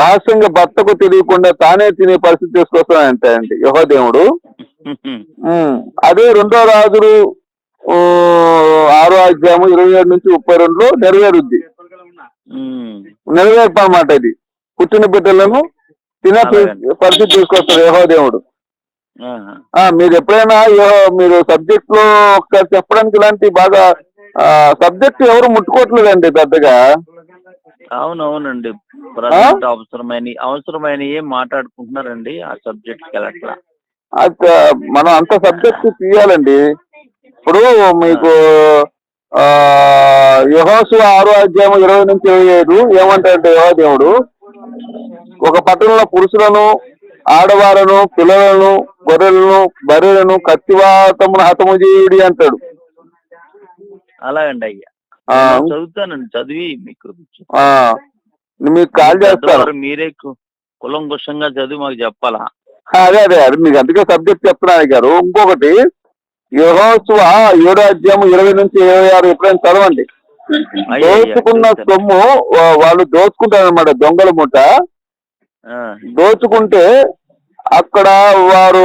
రహస్యంగా భర్తకు తెలియకుండా తానే తినే పరిస్థితి తీసుకొస్తానంటే అండి యహోదేవుడు అదే రెండో రాజులు ఆరో అధ్యాయము ఇరవై ఏడు నుంచి ముప్పై రెండులో నెరవేరుద్ది. నెరవేర్పు అన్నమాట ఇది. పుట్టిన బిడ్డలను తినే. పరిస్థితి తీసుకొస్తాడు యహోదేవుడు మీరు ఎప్పుడైనా యెహో- మీరు సబ్జెక్ట్లో ఒకసారి చెప్పడానికి ఇలాంటి బాగా సబ్జెక్ట్ ఎవరు ముట్టుకోవట్లేదండి పెద్దగా. అవునవునండి. ప్రజెంట్ అవసరమైన అవసరమైన ఏం మాట్లాడుకుంటున్నారండి ఆ సబ్జెక్ట్కి అట్లా. మనం అంత సబ్జెక్ట్ తీయాలండి. ఇప్పుడు మీకు ఆ యహోసు ఆరో అధ్యాయం ఇరవై నుంచి ఇరవై ఐదు ఏమంటాడంటే యహో దేవుడు? ఒక పట్టణంలో పురుషులను ఆడవారును పిల్లలను గొర్రెలను బర్రెలను కత్తివాతమును హతము చేయుడి అంటాడు. అలాగండి అయ్యా. చదువుతానండి చదివి మీకు మీకు కాల్ పెద్దవారు మీరే కులంకుషంగా చదివి మాకు చెప్పాలా? అదే అదే అది మీకు అందుకే సబ్జెక్ట్ చెప్తున్నాను గారు. ఇంకొకటి యహోత్సవ ఏడో అధ్యాయం ఇరవై నుంచి ఇరవై ఆరు ఎప్పుడైనా చదవండి. దోచుకున్న. సొమ్ము వాళ్ళు దోచుకుంటారు అనమాట దొంగల ముఠ ఆ, దోచుకుంటే అక్కడ వారు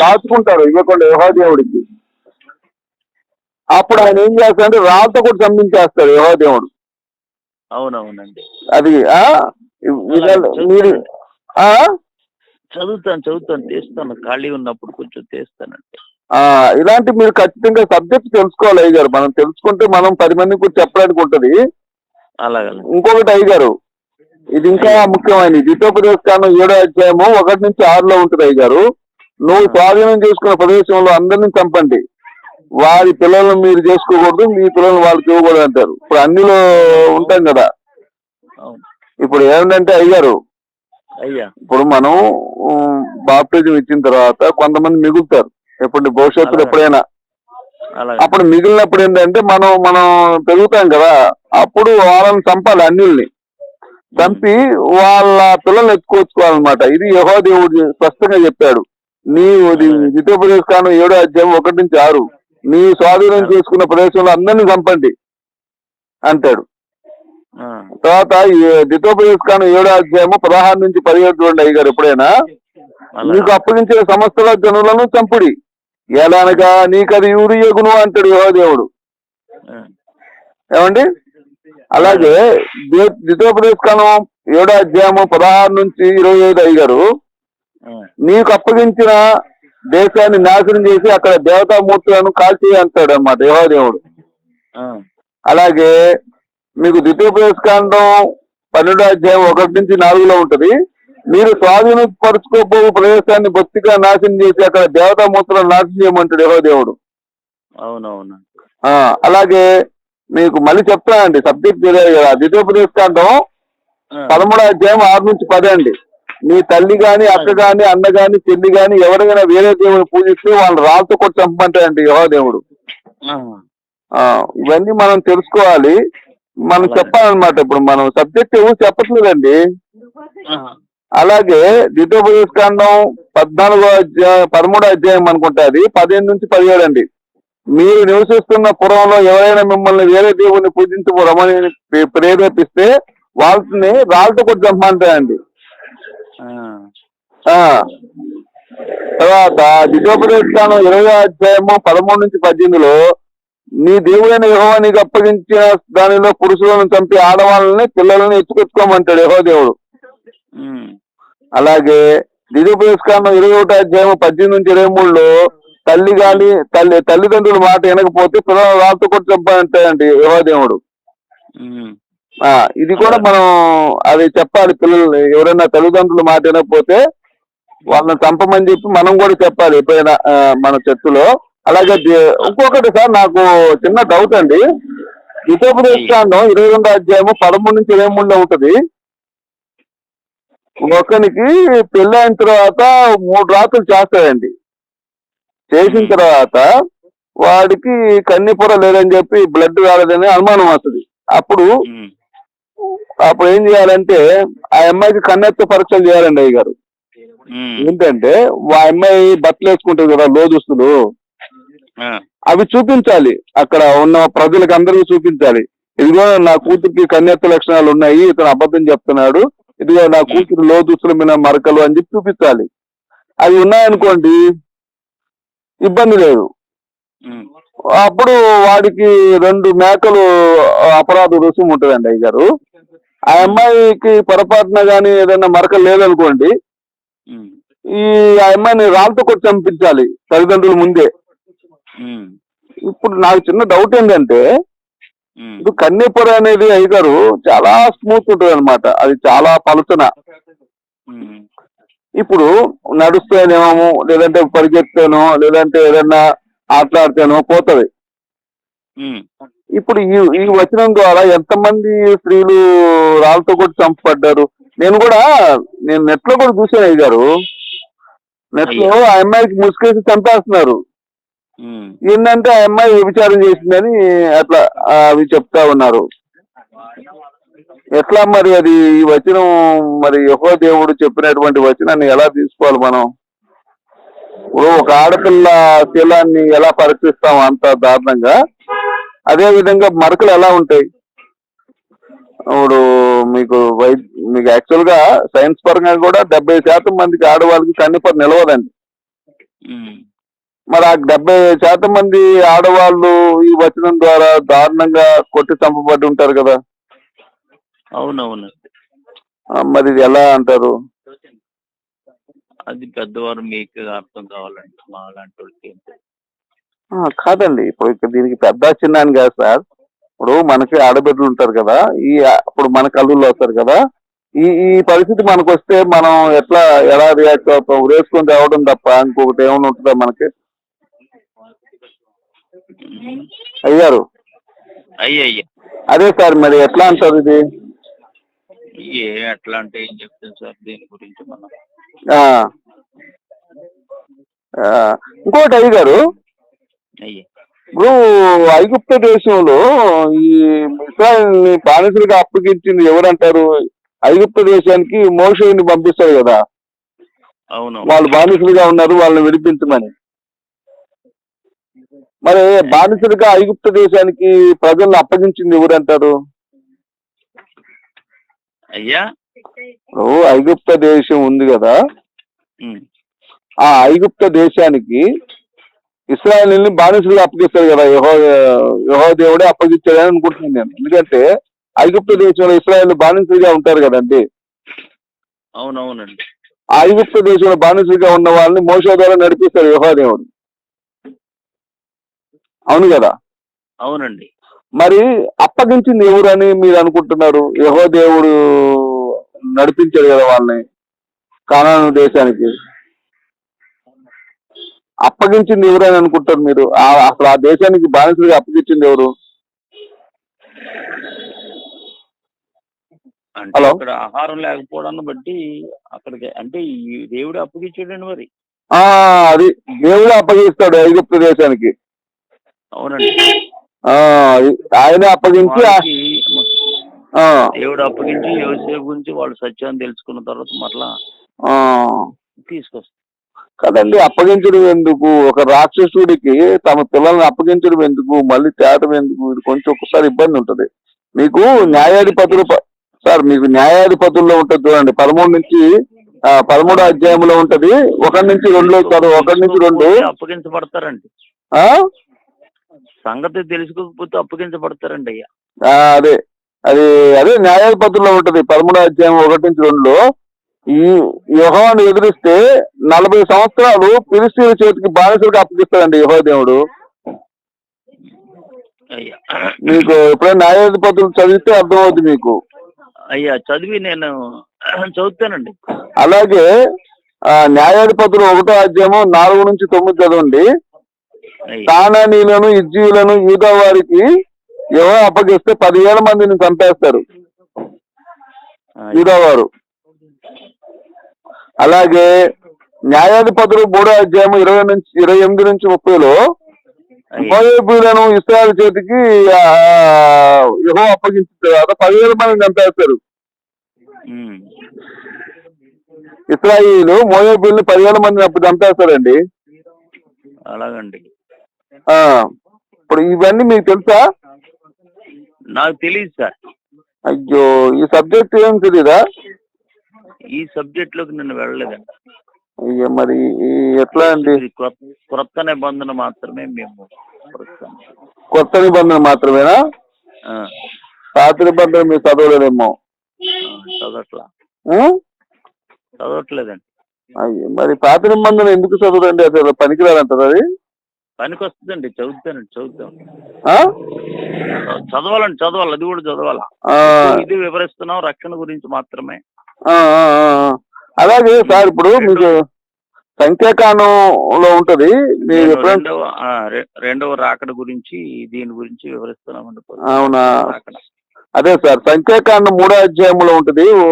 దాచుకుంటారు ఇవ్వకుండా యహోదేవుడికి అప్పుడు ఆయన ఏం చేస్తాడంటే రాళ్ళతో కూడా చంపించేస్తాడు యహోదేవుడు అవునవునండి. అది మీరు ఆ? చదువుతాను చదువుతాను. తీస్తాను. ఖాళీ ఉన్నప్పుడు కొంచెం తీస్తానండి ఆ ఇలాంటి మీరు ఖచ్చితంగా సబ్జెక్ట్ తెలుసుకోవాలి అయ్య గారు మనం తెలుసుకుంటే మనం పది మందికి కూడా చెప్పడానికి ఉంటది. అలాగే ఇంకొకటి అయ్య గారు ఇది ఇంకా ముఖ్యమైనది. ద్వితోపదేశ కాలం ఏడో అధ్యాయము ఒకటి నుంచి ఆరులో ఉంటుంది అయ్య గారు నువ్వు స్వాధీనం చేసుకున్న ప్రదేశంలో అందరిని చంపండి. వారి పిల్లలను మీరు చేసుకోకూడదు మీ పిల్లలు వాళ్ళకి ఇవ్వకూడదు అంటారు. ఇప్పుడు అన్నిలో ఉంటాం కదా. ఇప్పుడు ఏంటంటే అయ్యారు. అయ్యా. ఇప్పుడు మనం బాప్టిజం ఇచ్చిన తర్వాత కొంతమంది మిగులుతారు. ఎప్పుడు భవిష్యత్తులో. ఎప్పుడైనా. అప్పుడు మిగిలినప్పుడు ఏంటంటే మనం మనం పెరుగుతాం కదా. అప్పుడు వాళ్ళని చంపాలి అన్నిల్ని చంపి వాళ్ళ పిల్లలు ఎత్తుకొచ్చుకోవాలన్నమాట. ఇది యహోదేవుడు స్పష్టంగా చెప్పాడు. నీవు ద్వితీయోపదేశ కాలం ఏడో అధ్యాయం ఒకటి నుంచి ఆరు. నీ స్వాధీనం చేసుకున్న ప్రదేశంలో అందరినీ చంపండి అంటాడు. తర్వాత కాలం ఏడో అధ్యాయము పదహారు నుంచి పదిహేడు చూడండి అయ్యారు ఎప్పుడైనా. నీకు అప్పగించే సమస్తల జనులను చంపుడి. ఎలానగా నీకు అది యూరియగును అంటాడు యహోదేవుడు ఏమండి? అలాగే ద్వి- ద్వితోపదేశ కాలం ఏడో అధ్యాయము పదహారు నుంచి ఇరవై ఐదు అయ్యారు నీకు అప్పగించిన దేశాన్ని నాశనం చేసి అక్కడ దేవతామూర్తులను కాల్చి అంటాడు అన్నమాట యహోదేవుడు ఆ, అలాగే మీకు ద్వితీయోపదేశ కాండం పన్నెండో అధ్యాయం ఒకటి నుంచి నాలుగులో ఉంటది. మీరు స్వాధీనపరుచుకోబో ప్రదేశాన్ని బొత్తిగా నాశనం చేసి అక్కడ దేవతామూర్తులను నాశనం చేయమంటాడు యహోదేవుడు అవునవును. ఆ, అలాగే మీకు మళ్ళీ చెప్తానండి సబ్జెక్ట్ తెలియదు కదా. ద్వితీయోపదేశ కాండం ఆ, పదమూడో అధ్యాయం ఆరు నుంచి పదే అండి. నీ తల్లి గాని అక్క గాని అన్న గాని చెల్లి గాని ఎవరైనా వేరే దేవుని పూజిస్తే వాళ్ళు రాళ్ళతో కొట్టి చంపమంటాడండి యహోదేవుడు ఇవన్నీ మనం తెలుసుకోవాలి. మనం. చెప్పాలన్నమాట ఇప్పుడు మనం సబ్జెక్ట్ ఎవరు చెప్పట్లేదండి. అలాగే ద్వితోపదేశ కాండం పద్నాలుగో అధ్యాయం పదమూడో అధ్యాయం అనుకుంటా అది పదిహేను నుంచి పదిహేడు అండి. మీరు నివసిస్తున్న పురంలో ఎవరైనా మిమ్మల్ని వేరే దేవుని పూజించు రమని ప్రే- ప్రేరేపిస్తే వాళ్ళని రాళ్ళతో కొట్టి ఆ తర్వాత ద్వితోపదేశకాలం ఇరవై అధ్యాయము పదమూడు నుంచి పద్దెనిమిదిలో నీ దేవుడైన యెహోవా నీకు అప్పగించిన దానిలో పురుషులను చంపి ఆడవాళ్ళని పిల్లల్ని ఎత్తుకొచ్చుకోమంటాడు యెహోవా దేవుడు. అలాగే ద్వితోపదేశకాలం ఇరవై ఒకటో అధ్యాయం పద్దెనిమిది నుంచి ఇరవై మూడులో తల్లి గాని తల్లి తల్లిదండ్రుల మాట వినకపోతే పిల్లలు రాళ్ళతో కొట్టి చంపాలంటాడండి యెహోవా దేవుడు. ఇది కూడా మనం అది చెప్పాలి పిల్లలు ఎవరైనా తల్లిదండ్రుల మాట వినకపోతే వాళ్ళని చంపమని చెప్పి మనం కూడా చెప్పాలి ఎప్పుడైనా మన చర్చలో అలాగే ఇంకొకటి సార్ నాకు చిన్న డౌట్ అండి. హితోపదేశాన్ని ఇరవై రెండో అధ్యాయము పదమూడు నుంచి ఇరవై మూడులో ఉంటది. ఒకనికి పెళ్ళి అయిన తర్వాత మూడు రాత్రులు చేస్తాడండి. చేసిన తర్వాత వాడికి కన్నీపొర లేదని చెప్పి బ్లడ్ రాలేదని అనుమానం వస్తుంది. అప్పుడు అప్పుడు ఏం చేయాలంటే ఆ అమ్మాయికి కన్నెత్త పరీక్షలు చేయాలండి అయ్య గారు. ఏంటంటే ఆ అమ్మాయి బట్టలు వేసుకుంటుంది కదా లోదుస్తులు. అవి చూపించాలి. అక్కడ ఉన్న ప్రజలకు అందరికీ చూపించాలి. ఇదిగో నా కూతురికి కన్యత్వ లక్షణాలు ఉన్నాయి ఇతను అబద్ధం చెప్తున్నాడు. ఇదిగో నా కూతురు లోదుస్తుల మీద మరకలు అని చెప్పి చూపించాలి. అవి ఉన్నాయనుకోండి ఇబ్బంది లేదు. అప్పుడు వాడికి రెండు మేకలు అపరాధ రుసుము ఉంటుందండి అయ్య గారు. ఆ అమ్మాయికి పొరపాటున కానీ ఏదైనా మరక లేదనుకోండి ఈ ఆ అమ్మాయిని రాళ్ళతో కొట్టి చంపించాలి తల్లిదండ్రుల ముందే. ఇప్పుడు నాకు చిన్న డౌట్ ఏంటంటే ఇప్పుడు కన్నెపొర అనేది అయ్యగారు చాలా స్మూత్ ఉంటుంది అనమాట అది చాలా పలుచన. ఇప్పుడు నడుస్తేనేమో లేదంటే పరిగెత్తేనో లేదంటే ఏదన్నా ఆటలాడితేనో పోతది. ఇప్పుడు ఈ ఈ వచనం ద్వారా ఎంతమంది స్త్రీలు రాళ్ళతో కూడా చంపబడ్డారు? నేను కూడా నేను నెట్లో కూడా చూసాను అయ్య గారు. నెట్లో ఆ అమ్మాయికి ముసుకేసి చంపేస్తున్నారు. ఏంటంటే ఆ అమ్మాయి వ్యభిచారం చేసిందని అట్లా అవి చెప్తా ఉన్నారు. ఎట్లా మరి అది ఈ వచనం మరి యహో దేవుడు చెప్పినటువంటి వచనాన్ని ఎలా తీసుకోవాలి మనం? ఇప్పుడు ఒక ఆడపిల్ల శీలాన్ని ఎలా పరీక్షిస్తాం అంత దారుణంగా? అదే విధంగా మరకలు ఎలా ఉంటాయి? ఇప్పుడు మీకు వై మీకు యాక్చువల్గా సైన్స్ పరంగా కూడా డెబ్బై శాతం మందికి ఆడవాళ్ళకి కన్నీపర్ నిలవదండి. మరి ఆ డెబ్బై శాతం మంది ఆడవాళ్ళు ఈ వచనం ద్వారా దారుణంగా కొట్టి చంపబడి ఉంటారు కదా. అవునవును. మరి ఇది ఎలా అంటారు? అది పెద్దవారు మీకు అర్థం కావాలంటే మా లాంటి వాళ్ళకి కాదండి. ఇప్పుడు దీనికి పెద్ద చిన్న అని కాదు సార్. ఇప్పుడు మనకి ఆడబిడ్డలు ఉంటారు కదా ఈ ఇప్పుడు మన కళ్ళుల్లో వస్తారు కదా ఈ ఈ పరిస్థితి మనకు వస్తే మనం ఎట్లా ఎలా రియాక్ట్ అవుతాం? ఉరేసుకొని రావడం తప్ప ఇంకొకటి ఏమైనా ఉంటుందా మనకి. అయ్యారు అయ్య అయ్య అదే సార్ మరి ఎట్లా అంటారు ఇది? ఏ ఎట్లా అంటే ఏం సార్? దీని గురించి మనం. ఇంకోటి అయ్యగారు అయ్యే ఇప్పుడు ఐగుప్త దేశంలో ఈ ఇస్రాయల్ని బానిసలుగా అప్పగించింది ఎవరంటారు? ఐగుప్త దేశానికి మోషేని పంపిస్తారు కదా. అవును. వాళ్ళు బానిసలుగా ఉన్నారు వాళ్ళని విడిపించమని. మరి బానిసలుగా ఐగుప్త దేశానికి ప్రజలను అప్పగించింది ఎవరంటారు? అయ్యా. ఇప్పుడు ఐగుప్త దేశం ఉంది కదా. ఆ ఐగుప్త దేశానికి ఇస్రాయల్ని బానిసలుగా అప్పగిస్తారు కదా యహో యహో దేవుడే అప్పగించాడని అనుకుంటున్నాను నేను. ఎందుకంటే ఐగుప్త దేశంలో ఇస్రాయల్ బానిసలుగా ఉంటారు కదండి. అవునవునండి. ఆ ఐగుప్త దేశంలో బానిసలుగా ఉన్న వాళ్ళని మోస ద్వారా నడిపిస్తారు యహో దేవుడు. అవును కదా? అవునండి. మరి అప్పగించింది ఎవరని మీరు అనుకుంటున్నారు? యహో దేవుడు నడిపించాడు కదా వాళ్ళని కానాను దేశానికి. అప్పగించింది ఎవరని అనుకుంటారు మీరు? ఆ- అసలు ఆ దేశానికి బానిసలుగా అప్పగించింది ఎవరు? హలో. అక్కడ ఆహారం లేకపోవడాన్ని బట్టి అక్కడికి అంటే ఈ దేవుడు అప్పగించాడండి మరి. ఆ అది దేవుడు అప్పగిస్తాడు ఐగుప్త దేశానికి. అవునండి. ఆ ఆయనే అప్పగించి దేవుడు అప్పగించి యోసేపు గురించి వాళ్ళు సత్యాన్ని తెలుసుకున్న తర్వాత మరలా. తీసుకొస్తారు కదండి అప్పగించడం ఎందుకు? ఒక రాక్షసుడికి తమ పిల్లల్ని అప్పగించడం ఎందుకు? మళ్ళీ తేటం ఎందుకు? ఇది కొంచెం ఒకసారి ఇబ్బంది ఉంటది. మీకు న్యాయాధిపతులు సార్ మీకు న్యాయాధిపతుల్లో ఉంటుంది చూడండి. పదమూడు నుంచి పదమూడో అధ్యాయంలో ఉంటది. ఒకటి నుంచి రెండులో చదువు ఒకటి నుంచి రెండు. అప్పగించబడతారండి. ఆ? సంగతి తెలుసుకోకపోతే అప్పగించబడతారండి అయ్యా. అదే. అది అదే న్యాయాధిపతుల్లో ఉంటది. పదమూడో అధ్యాయం ఒకటి నుంచి రెండులో ఈ యహోవాను ఎదిరిస్తే నలభై సంవత్సరాలు ఫిలిస్తీన్ల చేతికి బానిసలుగా అప్పగిస్తాడండి యహో దేవుడు. మీకు ఎప్పుడైనా న్యాయాధిపతులు చదివితే అర్థమవుతుంది మీకు. అయ్యా చదివి నేను చదువుతానండి. అలాగే న్యాయాధిపతులు ఒకటో అధ్యాయము నాలుగు నుంచి తొమ్మిది చదవండి. కానానీలను ఇజ్జీయులను యూదా వారికి ఎవరో అప్పగిస్తే పదివేల మందిని చంపేస్తారు. యూదా వారు అలాగే న్యాయాధిపతులు మూడో అధ్యాయము ఇరవై నుంచి ఇరవై ఎనిమిది నుంచి ముప్పైలో మోయేబీలను ఇస్రాయల్ చేతికి యహో అప్పగించిన తర్వాత పదివేల మందిని చంపేస్తారు. ఇస్రాయిలు మోయేబీల్ని పదివేల అప్పుడు చంపేస్తారండి అలాగండి. ఇప్పుడు ఇవన్నీ మీకు తెలుసా? నాకు తెలియదు సార్. అయ్యో ఈ సబ్జెక్ట్ ఏం తెలీదా? ఈ సబ్జెక్ట్లోకి నేను వెళ్ళలేదండి ఇక మరి ఎట్లా అండి? క్రొత్త నిబంధన మాత్రమే మేము. కొత్త నిబంధన మాత్రమేనా? ఆ, పాత నిబంధన మీరు చదవలేదేమో. చదవట్లా? చదవట్లేదండి. అయ్యో మరి పాత నిబంధన ఎందుకు చదవదండి? అసలు పనికిరాదంటారు అది? పనికి వస్తుందండి చదువుతానండి చదువుతాం. ఆ? చదవాలండి చదవాలి అది కూడా చదవాలా. ఇది వివరిస్తున్నాం రక్షణ గురించి మాత్రమే. అలాగే సార్ ఇప్పుడు మీకు సంఖ్యాకాండంలో ఉంటది. మీరు నేను ఎప్పుడైనా రెండవ ఆ, రె- రెండవ రాకడ గురించి దీని గురించి వివరిస్తున్నామండి. అవునా? రాకడ. అదే సార్ సంఖ్యాకాండం మూడో అధ్యాయంలో ఉంటది. ఓ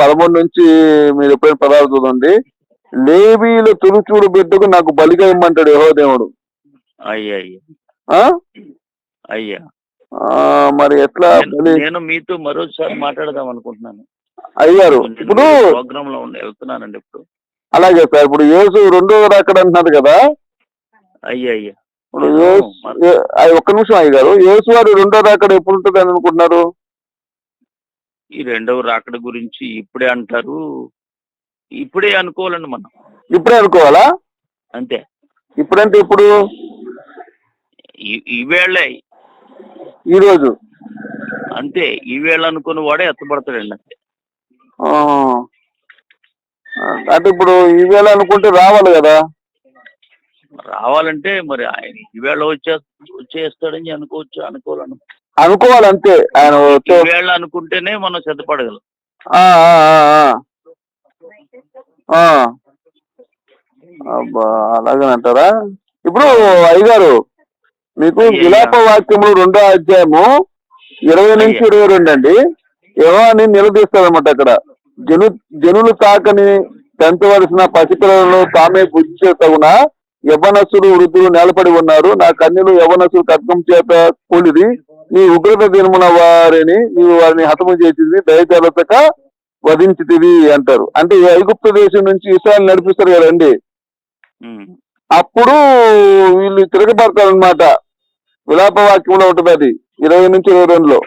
పదమూడు నుంచి మీరు ఎప్పుడైనా పదాలు చూడండి. లేవీల తులుచూడు బిడ్డకు నాకు బలిగా ఇమ్మంటాడు యహో దేవుడు అయ్యా అయ్యా ఆ? అయ్యా. ఆ, మరి ఎట్లా నేను- బలి నేను మీతో మరోసారి మాట్లాడదాం అనుకుంటున్నాను. అయ్యారు. ఇప్పుడు ప్రోగ్రామ్లో ఉండి వెళ్తున్నానండి ఇప్పుడు. అలాగే సార్ ఇప్పుడు యేసు రెండో రాకడ అంటున్నారు కదా? అయ్యా అయ్యా. ఇప్పుడు ఒక్క నిమిషం అయ్యారు యేసు వారు రెండో రాకడ ఎప్పుడు ఉంటుంది అని అనుకుంటున్నారు? ఈ రెండవ రాకడ గురించి ఇప్పుడే అంటారు. ఇప్పుడే అనుకోవాలండి మనం. ఇప్పుడే అనుకోవాలా? అంతే. ఇప్పుడంటే ఇప్పుడు ఈ- ఈవేళే ఈ రోజు. అంతే. ఈవేళ అనుకుని వాడే ఎత్తపడతాడండి అంతే. అంటే ఇప్పుడు ఈవేళ అనుకుంటే రావాలి కదా? రావాలంటే మరి ఆయన ఈవేళ వచ్చే వచ్చేస్తాడని అనుకోవచ్చు అనుకోవాలను. అనుకోవాలి అంతే. ఆయన ఈవేళ అనుకుంటేనే మనం సిద్ధపడగలం. అబ్బా అలాగే అంటారా? ఇప్పుడు అయ్యగారు మీకు. విలాప వాక్యములు రెండో అధ్యాయము ఇరవై నుంచి. ఇరవై రెండు అండి. యెహోవాని నిలదీస్తారన్నమాట అక్కడ. జను జనులు తాకని పెంచవలసిన పసిపిల్లలను తామే బుద్ధి చేతగున యవనస్సులు వృద్ధులు నేలపడి ఉన్నారు. నా కన్యలు యవనస్సులు కట్నం చేత కూలిది. నీ ఉగ్రత దినమున వారిని నీవు వారిని హతము చేసింది దయచేలతక వధించితివి అంటారు. అంటే ఈ ఐగుప్తు దేశం నుంచి ఇస్రాయల్ నడిపిస్తారు కదండి. అప్పుడు వీళ్ళు తిరగబడతారు అనమాట విలాప వాక్యంలో ఉంటుంది అది. ఇరవై నుంచి ఇరవై రెండులో.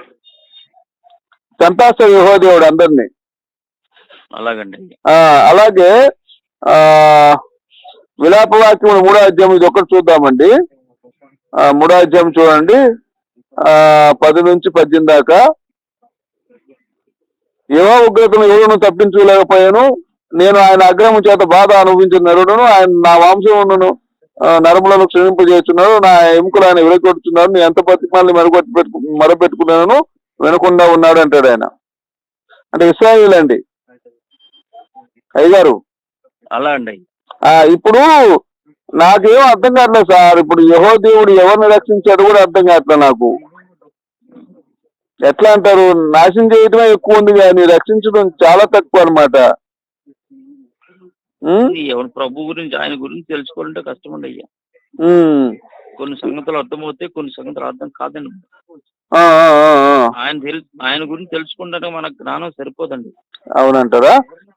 చంపేస్తాడు యహోదేవుడు అందరినీ. అలాగండి. అలాగే ఆ విలాప వాక్యం మూడో అధ్యాయం ఇది ఒకటి చూద్దామండి. ఆ, మూడో అధ్యాయం చూడండి. ఆ పది నుంచి పద్దెనిమిది దాకా. ఏవో ఉగ్రతను ఎవరును తప్పించుకోలేకపోయాను. నేను ఆయన అగ్రహం చేత బాధ అనుభవించిన నరుడును ఆయన నా వంశమును నరములను క్షమింపజేస్తున్నాడు నా ఎముకలు ఆయన విరగొట్టుచున్నాడు నేను ఎంత బతిమాలని మరగొట్టి పెట్టు మరపెట్టుకున్నాను వినకుండా ఉన్నాడు అంటాడు ఆయన. అంటే ఇస్రాయిల్ అండి అయ్యగారు. అలా అండి. ఆ ఇప్పుడు నాకేం అర్థం కావట్లేదు సార్. ఇప్పుడు యహో దేవుడు ఎవరిని రక్షించాడు కూడా అర్థం కావట్లేదు నాకు. ఎట్లా అంటారు? నాశనం చేయటమే ఎక్కువ ఉంది కానీ రక్షించడం చాలా తక్కువ అనమాట ఎవరి ప్రభు గురించి ఆయన గురించి తెలుసుకోవాలంటే కష్టం అండి అయ్యా కొన్ని సంగతులు అర్థమవుతాయి కొన్ని సంగతులు అర్థం కాదండి. ఆయన ఆయన గురించి తెలుసుకుంటే మనకు జ్ఞానం సరిపోదండి. అవునంటారా?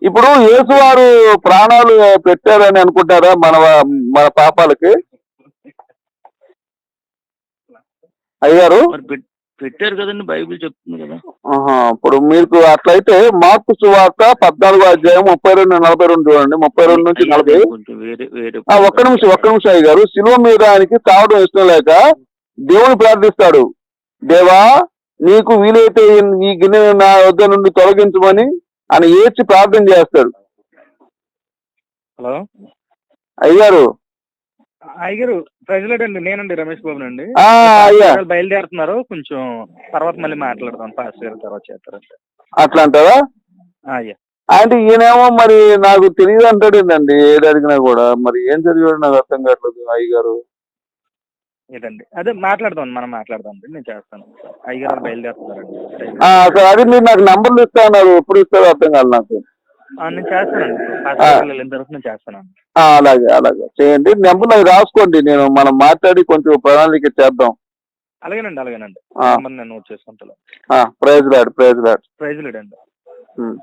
ఇప్పుడు యేసు వారు ప్రాణాలు పెట్టారని అనుకుంటారా మన మన పాపాలకి? అయ్యారు పెట్టారు కదండి బైబిల్ చెప్తుంది కదా. ఇప్పుడు మీకు అట్లయితే మార్పు సువార్త పద్నాలుగో అధ్యాయం ముప్పై రెండు నలభై రెండు చూడండి. ముప్పై రెండు నుంచి నలభై. ఒక్క నిమిషం ఒక్క నిమిషం అయ్య గారు శిలువ మీద ఆయనకి తావడం ఇష్టం లేక దేవుని ప్రార్థిస్తాడు. దేవా నీకు వీలైతే ఈ గిన్నె నా వద్ద నుండి తొలగించమని ఆయన ఏడ్చి ప్రార్థన చేస్తాడు. హలో? అయ్యారు అయ్యగారు ప్రజలట్ అండి. నేనండి రమేష్ బాబు అండి. అయ్యా. బయలుదేరుతున్నారు. కొంచెం తర్వాత మళ్ళీ మాట్లాడదాం. పాస్ గారు తర్వాత చేస్తారండి. అట్లా అంటారా అయ్యా. అంటే ఈయనేమో మరి నాకు తెలియదు అంటాడేందండి ఏది అడిగినా కూడా. మరి ఏం చదివాడు నాకు అర్థం కావట్లేదు అయ్యగారు? ఇదండి. అదే మాట్లాడదాం మనం మాట్లాడదాం అండి. నేను చేస్తాను. అయ్యగారు బయలుదేరుతున్నారండి. సరే అది మీరు నాకు నంబర్లు ఇస్తా అన్నారు. ఎప్పుడు ఇస్తారో అర్థం కాదు నాకు. నేను చేస్తానండి. పాస్ గారు వెళ్ళిన తర్వాత నేను చేస్తానండి. అలాగే అలాగే. చేయండి. నెంబర్ నాకు రాసుకోండి. నేను మనం మాట్లాడి కొంచెం ప్రణాళిక చేద్దాం. అలాగేనండి అలాగేనండి. నెంబర్ నేను నోట్ చేసుకుంటాను ప్రైజ్ లాడ్ ప్రైజ్ లాడ్. ప్రైజ్ లేడండి ఉమ్.